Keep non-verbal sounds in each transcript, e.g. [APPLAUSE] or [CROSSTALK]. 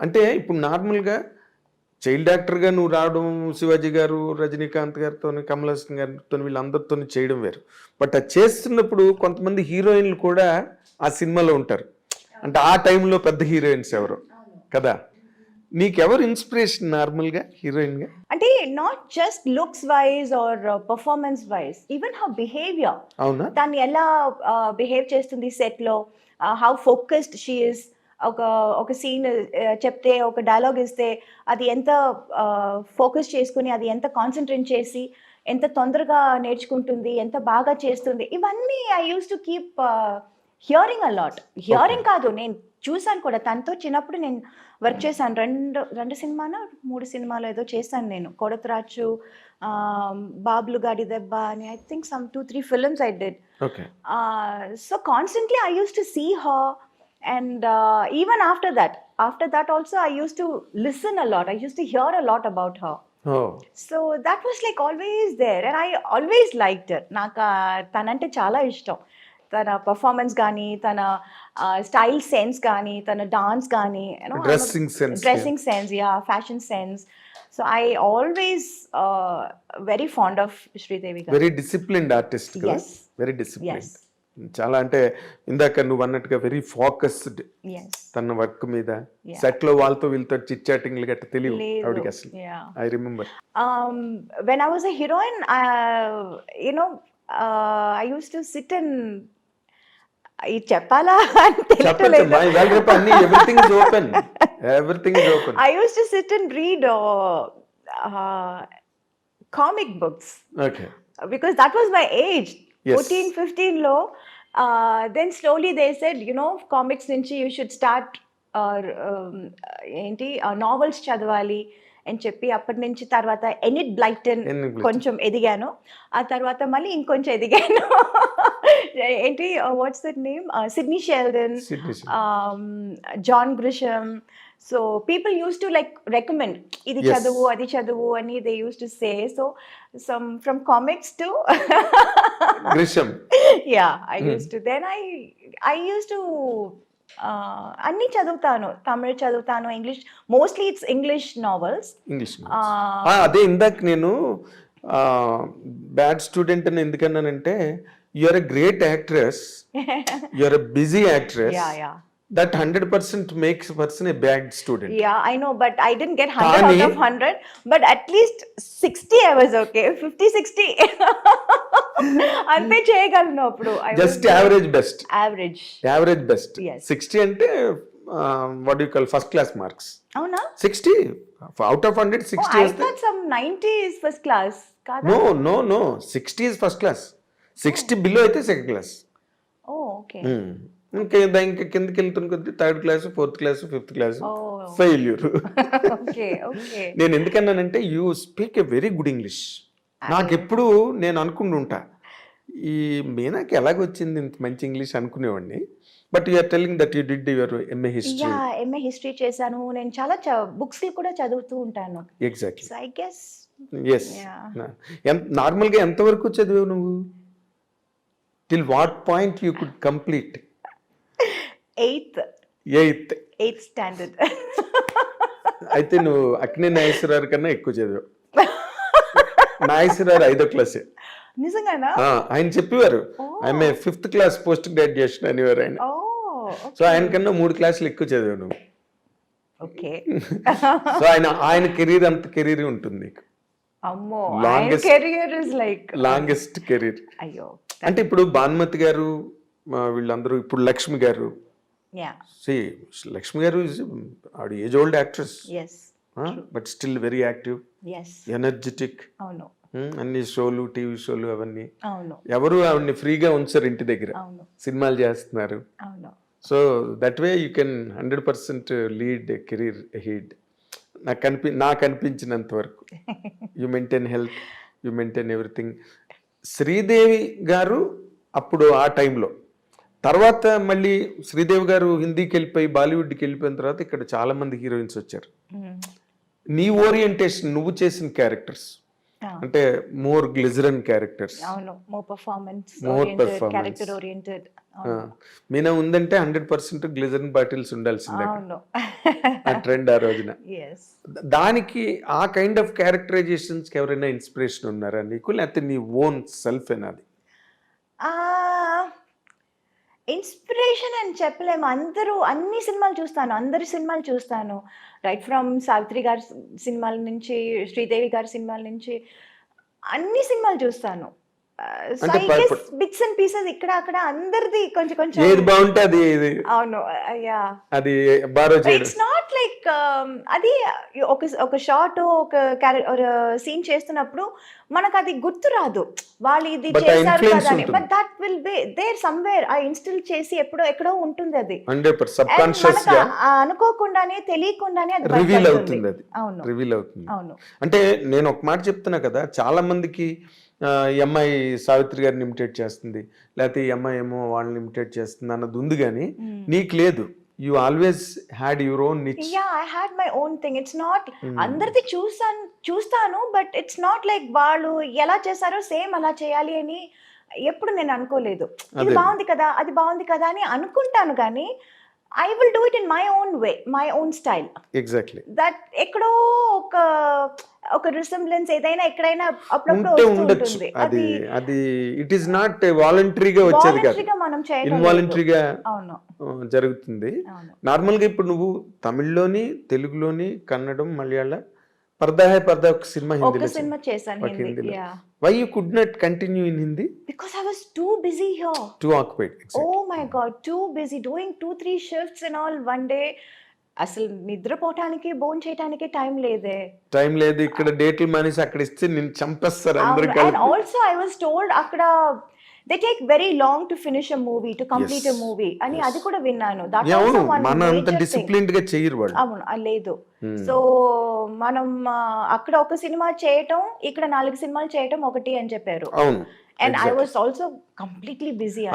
అంటే ఇప్పుడు నార్మల్గా చైల్డ్ యాక్టర్గా నువ్వు రావడం శివాజీ గారు రజనీకాంత్ గారితో కమల్ హాసన్ గారితో వీళ్ళందరితో చేయడం వేరు. బట్ అది చేస్తున్నప్పుడు కొంతమంది హీరోయిన్లు కూడా ఆ సినిమాలో ఉంటారు. అంటే ఆ టైంలో పెద్ద హీరోయిన్స్ ఎవరు? కదా? నీకెవరు ఇన్స్పిరేషన్ నార్మల్గా హీరోయిన్గా? అంటే not just looks wise or performance wise even how behaviour అవునా? దాన్ని ఎలా బిహేవ్ చేస్తుంది set లో హౌ ఫోకస్డ్ షీ ఇస్ ఒక ఒక సీన్ చెప్తే ఒక డైలాగ్ ఇస్తే అది ఎంత ఫోకస్ చేసుకుని అది ఎంత కాన్సన్ట్రేట్ చేసి ఎంత తొందరగా నేర్చుకుంటుంది ఎంత బాగా చేస్తుంది ఇవన్నీ I use to keep hearing a lot hearing కాదు నేను చూసాను కూడా. తనతో చిన్నప్పుడు నేను వర్క్ చేశాను. రెండు రెండు సినిమానా మూడు సినిమాలు ఏదో చేశాను నేను. కొడతరాచు బాబులు గాడి దెబ్బ అని I think some two three films I did so constantly i used to see her and uh, even after that after that also i used to listen a lot i used to hear a lot about her oh so that was like always there and i always liked her నాకు ఆ తనంటే చాలా ఇష్టం తన performance కానీ తన style sense కానీ తన డాన్స్ కానీ Dressing sense, dressing sense yeah fashion sense so I always very fond of Sridevi garu very disciplined artist కదా Yes. Very discipline Yes. చాలా అంటే ఇందాక నువ్వు అన్నట్టుగా వెరీ ఫోకస్డ్ తన వర్క్ మీద. సెట్లో వాళ్ళతో వీళ్ళతో చిట్ చాటింగ్లు గట్ట తెలియవు లేదు. ఆవిడకి అసలు. I remember when I was a heroine, uh, you know, uh, I used to sit and ఇది చెప్పాలా అని చెప్పచ్చు. తెలియట్లేదు. మా ఇవాళ రేపు అన్ని everything is open everything is open fourteen ఫిఫ్టీన్లో then slowly they said you know comics నుంచి యూ షుడ్ స్టార్ట్ ఏంటి uh, నావెల్స్ చదవాలి అని చెప్పి అప్పటి నుంచి తర్వాత ఎనిట్ బ్లైటన్ కొంచెం ఎదిగాను. ఆ తర్వాత మళ్ళీ ఇంకొంచెం ఎదిగాను. [LAUGHS] ఏంటి what's that name Sidney Sheldon John Grisham so people use to like recommend ఇది. చదువు అది చదువు అని they use to say so some from comics to Grisham yeah I. Use to then I I use to అన్నీ చదువుతాను. తమిళ్ చదువుతాను English mostly it's English novels English అదే ఇందాక నేను బ్యాడ్ స్టూడెంట్ అని ఎందుకన్నానంటే you are a great actress you are a busy actress yeah yeah that hundred percent makes person a bad student Yeah, I know, but I didn't get 100 out Kani- of 100, but at least 60 I was okay. 50, 60. [LAUGHS] అంతే చేయగలను అప్పుడు. Just average best average average best Yes. Sixty అంటే what you call first class marks అవునా? Sixty out of hundred sixty I some 90 is first class no no no sixty is first class sixty below అయితే second class oh okay ఇంకా ఇంకా కిందకి వెళ్తున్న కొద్ది third class fourth class fifth class failure. నేను ఎందుకన్నానంటే you speak a very good English. నాకు ఎప్పుడు నేను అనుకుంటుంటా ఈ మీనాకి ఎలాగొచ్చింది ఇంత మంచి ఇంగ్లీష్ అనుకునేవాడిని? But you are telling that you did your MA history. MA history చేశాను. నేను చాలా బుక్స్ కూడా చదువుతూ ఉంటాను. ఎగ్జాక్ట్లీ ఐ గెస్ ఎస్ నార్మల్గా ఎంతవరకు చదివావు నువ్వు? Till what point you could complete eighth eighth eighth standard అయితే నువ్వు అక్నే నాగేశ్వరరావు కన్నా ఎక్కువ చదివావు. నాగేశ్వరరావు ఐదో క్లాసే. నిజంగానా? ఆయన చెప్పేవారు. ఆమె ఫిఫ్త్ క్లాస్ పోస్ట్ గ్రాడ్యుయేషన్ అనేవారు ఆయన. సో ఆయన కన్నా మూడు క్లాసులు ఎక్కువ చదివావు నువ్వు. ఓకే. [LAUGHS] సో ఆయన ఆయన కెరీర్ అంత కెరీర్ ఉంటుంది నీకు. అమ్మో Longest- career is like longest career. అయ్యో. అంటే ఇప్పుడు భానుమతి గారు వీళ్ళందరూ ఇప్పుడు లక్ష్మి గారు సి లక్ష్మి గారు ఆవిడ age old actress but still very active energetic అవును అన్ని షోలు టీవీ షోలు అవన్నీ. అవును ఎవరు ఆవిడని ఫ్రీగా ఉంచారు ఇంటి దగ్గర. అవును సినిమాలు చేస్తున్నారు. So that way you can hundred percent lead career heed నాకు కనిపి నాకు అనిపించినంత వరకు. You maintain health you maintain everything Sridevi garu అప్పుడు ఆ టైంలో తర్వాత మళ్ళీ శ్రీదేవి గారు హిందీకి వెళ్ళిపోయి బాలీవుడ్కి వెళ్ళిపోయిన తర్వాత ఇక్కడ చాలా మంది హీరోయిన్స్ వచ్చారు. నీ ఓరియంటేషన్ నువ్వు చేసిన క్యారెక్టర్స్. అంటే మోర్ గ్లిజరన్ క్యారెక్టర్స్. అవును మో పర్ఫార్మెన్స్ మీనా ఉందంటే హండ్రెడ్ పర్సెంట్ గ్లిజరన్ బాటిల్స్ ఉండాల్సిందే ఆ ట్రెండ్ ఆ రోజున. దానికి ఆ కైండ్ ఆఫ్ క్యారెక్టరైజేషన్స్ ఎవరైనా ఇన్స్పిరేషన్ ఉన్నారా నీకు? లేకపోతే నీ ఓన్ సెల్ఫ్ అది ఇన్స్పిరేషన్ అని చెప్పలేము. అందరూ అన్ని సినిమాలు చూస్తాను అందరి సినిమాలు చూస్తాను. రైట్ ఫ్రమ్ సావిత్రి గారి సినిమాల నుంచి శ్రీదేవి గారి సినిమాల నుంచి అన్ని సినిమాలు చూస్తాను. బిట్స్ అండ్ పీసెస్ ఇక్కడ అక్కడ అందరిది కొంచెం కొంచెం ఏది బాగుంటే అది ఇది. అవును అయ్యా అది బారో ఇట్స్ నాట్ లైక్ అది ఒక ఒక షార్ట్ ఒక సీన్ చేస్తున్నప్పుడు మనకు అది గుర్తు రాదు. వాళ్ళు ఇది చేశారు కదా. But that will be there somewhere ఆ ఇన్స్టిల్ చేసి ఎప్పుడో ఎక్కడో ఉంటుంది అది. అనుకోకుండానే తెలియకుండానే అది రివీల్. అవుతుంది అది. అవును. రివీల్ అవుతుంది. అవును. అంటే నేను ఒక మాట చెప్తున్నా కదా చాలా మందికి ఈ అమ్మాయి సావిత్రి గారిని ఇమిటేట్ చేస్తుంది. లేకపోతే ఈ అమ్మాయి ఏమో వాళ్ళని ఇమిటేట్ చేస్తుంది అన్నది ఉంది కానీ నీకు లేదు. You always had your own niche yeah I had my own thing it's not అందరిది చూసాను చూస్తాను బట్ ఇట్స్ నాట్ లైక్ వాళ్ళు ఎలా చేశారో సేమ్ అలా చేయాలి అని ఎప్పుడు నేను అనుకోలేదు. ఇది అదే. బాగుంది కదా అది బాగుంది కదా అని అనుకుంటాను కానీ I will do it in my own way my own style exactly that ఎక్కడో ఒక ఒక రిసెంబ్లెన్స్ ఏదైనా ఎక్కడైనా అప్పుడప్పుడు ఉండొచ్చు. అది అది ఇట్ ఈస్ నాట్ వాలంటరీగా వచ్చేది కాదు. మనం. ఇన్వాలంటరీగా అవును. జరుగుతుంది. నార్మల్గా ఇప్పుడు నువ్వు తమిళ్ళోని తెలుగులోని కన్నడం మలయాళ పర్దా హై పర్దా ఒక సినిమా ఒక హిందీలో సినిమా చేశాను హిందీ హిందీలో. Yeah why you could not continue in Hindi because I was too busy here too occupied oh my god too busy doing two three shifts in all one day అసలు నిద్రపోవటానికి బోన్ చేయడానికి టైం లేదే. టైం లేదు ఇక్కడ డేట్లు మానేసి అక్కడ ఇస్తే నేను చంపేస్తారు అందరు ఆల్సో ఐ వాస్ టోల్డ్ అక్కడ they take very long to finish a movie to complete a. Movie అని. అది కూడా విన్నాను. మన డిసిప్లిన్డ్గా చెయ్యరు వాళ్ళు. అవును లేదు. Hmm. సో మనం ఆ, అక్కడ ఒక సినిమా చేయటం ఇక్కడ నాలుగు సినిమాలు చేయటం ఒకటి అని చెప్పారు. అవును. And I. Was also completely busy.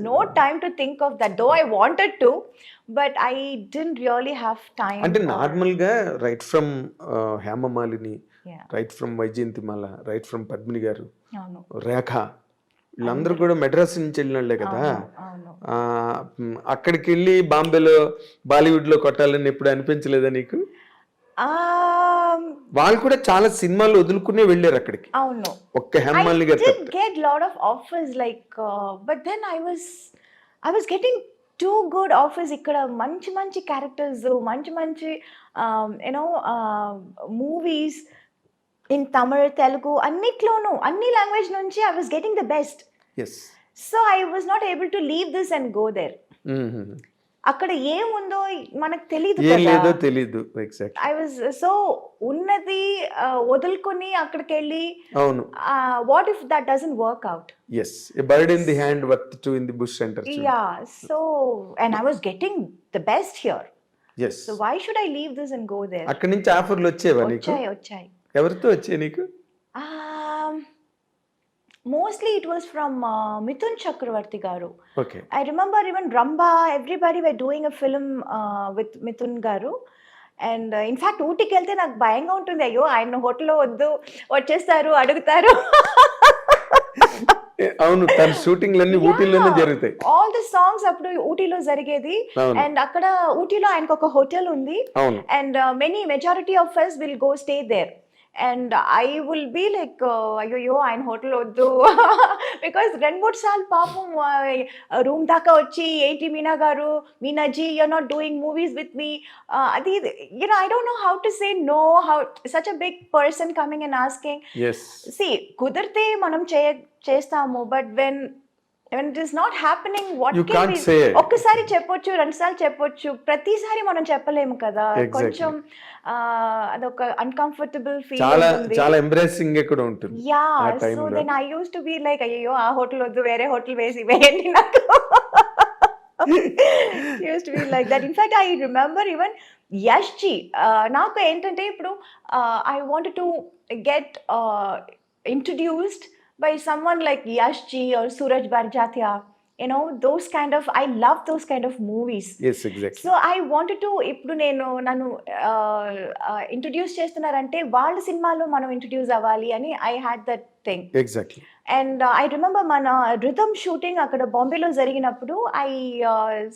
No time to think of that though I wanted to but I didn't really have time అంటే నార్మల్గా right from Hema Malini right from Vyjayanthimala right from Padmini garu Rekha వీళ్ళందరూ కూడా మెడ్రాస్ నుంచి వెళ్ళిన వాళ్ళే కదా అక్కడికి వెళ్ళి బాంబేలో బాలీవుడ్లో కొట్టాలని ఎప్పుడు అనిపించలేదా నీకు? Um, వాళ్ళు కూడా చాలా సినిమాలు వదులుకునే వెళ్ళారు అక్కడికి. అవును. ఒక్క Hema Malini lot of offers like uh, but then I was I was getting too good offers. ఇక్కడ మంచి మంచి క్యారెక్టర్స్ మంచి మంచి you know movies in Tamil Telugu అన్నిట్లోనూ అన్ని లాంగ్వేజ్ నుంచి I was getting the best Yes. So I was not able to leave this and go there. అక్కడ ఏముందో మనకు తెలియదు లేదో ఎగ్జాక్ట్ ఐ వాజ్ సో ఉన్నది వదులుకొని అక్కడికి వెళ్ళి అవును what if that doesn't work out as bird in the hand worth two in the bush అంటారు Yeah, so and I was getting the best here. Yes So why should I leave this and go there? అక్కడి నుంచి ఆఫర్లు వచ్చేవా నీకు? వచ్చాయి వచ్చాయి. ఎవరితో వచ్చాయి నీకు? Mostly it was from Mithun Chakraborty garu. I remember even Rambha everybody why doing a film with Mithun garu. And in fact ఊటికి వెళ్తే నాకు భయంగా ఉంటుంది. అయ్యో ఆయన హోటల్లో వద్దు వచ్చేస్తారు అడుగుతారు. అవును సాంగ్స్ అప్పుడు ఊటీలో జరిగేది. అండ్ అక్కడ ఊటీలో ఆయనకు ఒక హోటల్ ఉంది. అండ్ మెనీ మెజారిటీ ఆఫ్ ఫస్ will go stay there i will be like uh, అయ్యో ఆయన హోటల్ వద్దు. బికాస్ రెండు మూడు సార్లు పాపం రూమ్ దాకా వచ్చి ఏంటి Meena garu? Meena ji you're not doing movies with me అది you know I don't know how to say no how such a big person coming and asking C కుదిరితే మనం చేయ చేస్తాము బట్ వెన్ సే ఒక్కసారి చెప్పొచ్చు రెండు సార్లు చెప్పొచ్చు ప్రతిసారి మనం చెప్పలేము కదా. కొంచెం అదొక అన్కంఫర్టబుల్ ఫీల్ చాలా చాలా ఎంబ్రేసింగ్ కూడా ఉంటుంది. Yeah so. Then I use to be like అయ్యో ఆ హోటల్ వద్దు వేరే హోటల్ వేసి వేయండి నాకు. Use to be like that in fact I remember even Yash ji నాకు ఏంటంటే ఇప్పుడు I want to get introduced someone like Yash ji or Sooraj Barjatya you know those kind of i love those kind of movies. Yes exactly so I wanted to ఇప్పుడు నేను నన్ను introduce చేస్తున్నారంటే వాళ్ళ సినిమాలో మనం ఇంట్రడ్యూస్ అవ్వాలి అని I had that thing exactly and I remember మన రిథమ్ షూటింగ్ అక్కడ బాంబేలో జరిగినప్పుడు I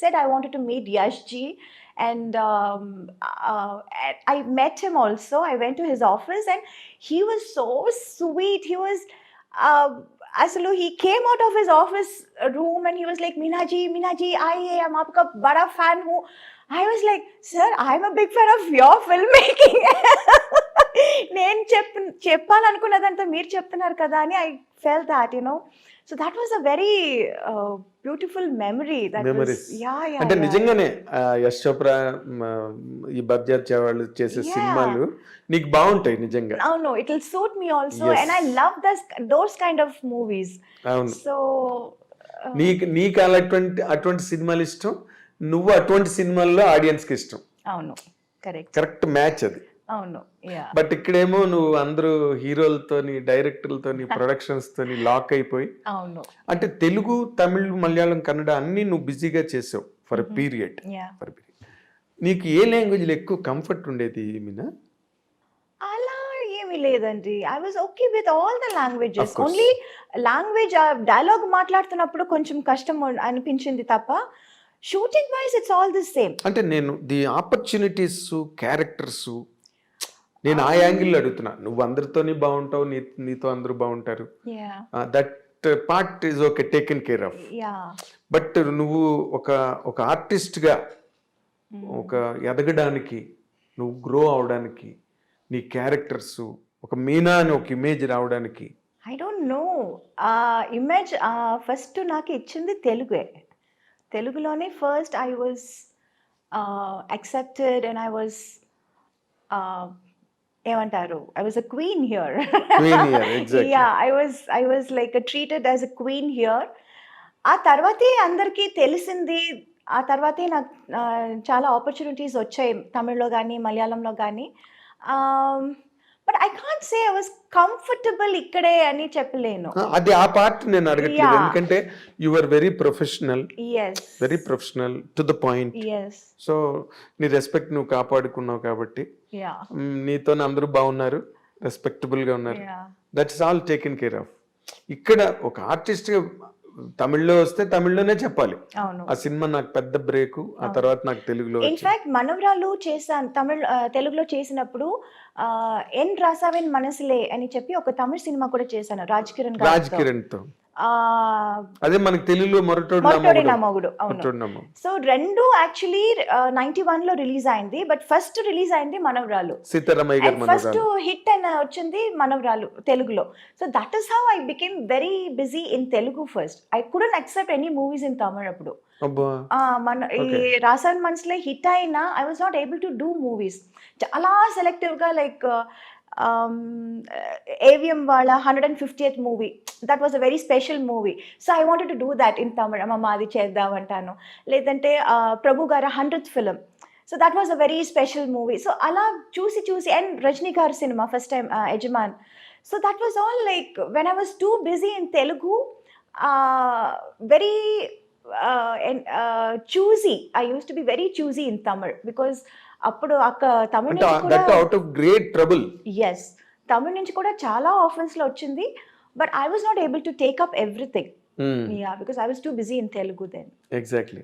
said I wanted to meet Yash ji and I met him also I went to his office and he was so sweet he was అసలు he came out of his office room and he was like Meena ji Meena ji I am ఆప్ బడా fan who I was like sir I'm a big fan of your film making నేను చెప్ప చెప్పాలనుకున్నదంతా మీరు చెప్తున్నారు కదా అని I felt that you know so that was a very beautiful memory అంటే నిజంగానే యశ్ చోప్రా ఈ బర్జాత్ వాళ్ళు చేసే. సినిమాలు నీకు బాగుంటాయి నిజంగా. అవును it will suit me also. And I love this those kind of movies అవును. సో నీకు నీకు అలా అటువంటి అటువంటి సినిమాలు ఇష్టం? నువ్వు అటువంటి సినిమాల్లో ఆడియన్స్కి ఇష్టం? అవును. కరెక్ట్ కరెక్ట్ మ్యాచ్ అది. అవును. బట్ ఇక్కడేమో నువ్వు అందరూ హీరోలతోని డైరెక్టర్లతోని [LAUGHS] ప్రొడక్షన్స్ తోని లాక్ అయిపోయి అవును. అంటే తెలుగు తమిళ్ మలయాళం కన్నడ అన్ని నువ్వు బిజీగా చేసావు for Mm-hmm. Period. For period. నీకు ఏ లాంగ్వేజ్లో ఎక్కువ కంఫర్ట్ ఉండేది మీనా? అలా ఏమీ లేదండి. I was okay with all the languages. Only language dialogue మాట్లాడుతున్నప్పుడు కొంచెం కష్టం అనిపించింది తప్ప shooting wise it's all the same అంటే నేను ది ఆపర్చునిటీస్ క్యారెక్టర్స్ నేను ఆ యాంగిల్లో అడుగుతున్నా నువ్వు అందరితోని బాగుంటావు నీ నీతో అందరూ బాగుంటారు. That part is okay taken care of but నువ్వు ఒక ఒక ఆర్టిస్ట్గా ఒక ఎదగడానికి నువ్వు గ్రో అవడానికి నీ క్యారెక్టర్స్ ఒక మీనా అని ఒక ఇమేజ్ రావడానికి. I don't know uh image first నాకు ఇచ్చింది తెలుగే. తెలుగులోనే first I was accepted and I was ఏమంటారు? I was a queen here. Yeah I was I was like treated as a queen here ఆ తర్వాతే అందరికీ తెలిసింది ఆ తర్వాతే నాకు చాలా ఆపర్చునిటీస్ వచ్చాయి తమిళ్ళో కానీ మలయాళంలో కానీ but I can't say I was comfortable ఇక్కడే అని చెప్పలేను. అది ఆ పార్ట్ నేను అడగట్లేదు. ఎందుకంటే you are very professional very professional to the point so నీ రెస్పెక్ట్ నువ్వు కాపాడుకున్నావు కాబట్టి. నీతో అందరూ బాగున్నారు. రెస్పెక్టబుల్గా ఉన్నారు. That's all taken care of ఇక్కడ ఒక ఆర్టిస్ట్గా తమిళ్ళో వస్తే తమిళ్ళోనే చెప్పాలి అవును ఆ సినిమా నాకు పెద్ద బ్రేక్ ఆ తర్వాత నాకు తెలుగులో. ఇన్ఫాక్ట్ మనవరాలు చేశాను తమిళ్ తెలుగులో చేసినప్పుడు ఎన్ రాసావెన్ మనసులే అని చెప్పి ఒక తమిళ సినిమా కూడా చేశాను రాజ్ కిరణ్ రాజ్. కిరణ్తో అదే మనకి తెలుగులో మొరటోడు నా మొగుడు. అవును. సో రెండు యాక్చువల్లీ నైన్టీ వన్లో రిలీజ్ అయింది బట్ ఫస్ట్ రిలీజ్ అయింది మనవరాలు. ఫస్ట్ హిట్ అని వచ్చింది మనవరాలు తెలుగులో. So that is how I became very busy in Telugu first I couldn't accept any movies in Tamil అప్పుడు. మన ఈ. రాసాన్ మనసులో హిట్ అయినా I was not able to do movies చాలా సెలెక్టివ్గా లైక్ ఏవిఎం వాళ్ళ hundred and fifty movie that was a very special movie so I wanted to do that in Tamil అమ్మ అది చేద్దామంటాను లేదంటే ప్రభు గారి hundred film so that was a very special movie so అలా చూసి చూసి and Rajini garu cinema first time Yajaman. So that was all like when I was too busy in Telugu very choosy I use to be very choosy in Tamil because అప్పుడు అక్క Tamil out of great trouble yes Tamil నుంచి కూడా చాలా ఆఫర్స్లో వచ్చింది. But I was not able to take up everything yeah because I was too busy in Telugu then exactly